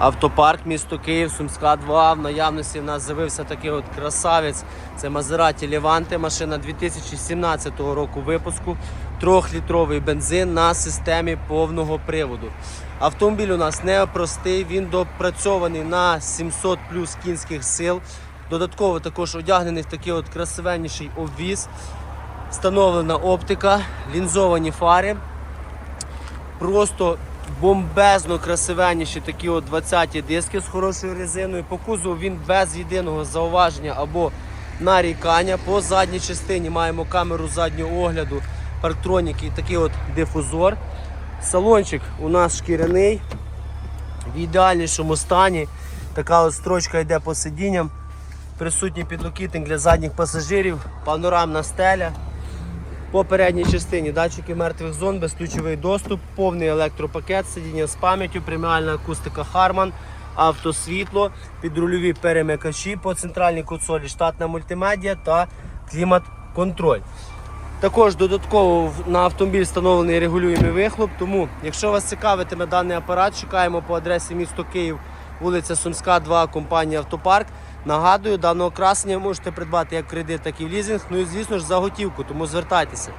Автопарк, місто Київ, Сумська 2. В наявності в нас з'явився такий от красавець. Це Maserati Levante, машина 2017 року випуску. Трьохлітровий бензин на системі повного приводу. Автомобіль у нас не простий, він допрацьований на 700 плюс кінських сил. Додатково також одягнений в такий от красивенніший обвіз. Встановлена оптика, лінзовані фари. Просто бомбезно красивенніші такі от 20 диски з хорошою резиною. По кузову він без єдиного зауваження або нарікання. По задній частині маємо камеру заднього огляду, парктроніки і такий от дифузор. Салончик у нас шкіряний, в ідеальнішому стані. Така от строчка йде по сидінням. Присутній підлокітник для задніх пасажирів, панорамна стеля. По передній частині датчики мертвих зон, безключовий доступ, повний електропакет, сидіння з пам'яттю, преміальна акустика Harman, автосвітло, підрульові перемикачі, по центральній консолі штатна мультимедіа та клімат-контроль. Також додатково на автомобіль встановлений регулюємий вихлоп. Тому, якщо вас цікавитиме даний апарат, чекаємо по адресі місто Київ, вулиця Сумська, 2, компанія Автопарк. Нагадую, даного красення можете придбати як в кредит, так і в лізинг. Ну і звісно ж за готівку, тому звертайтеся.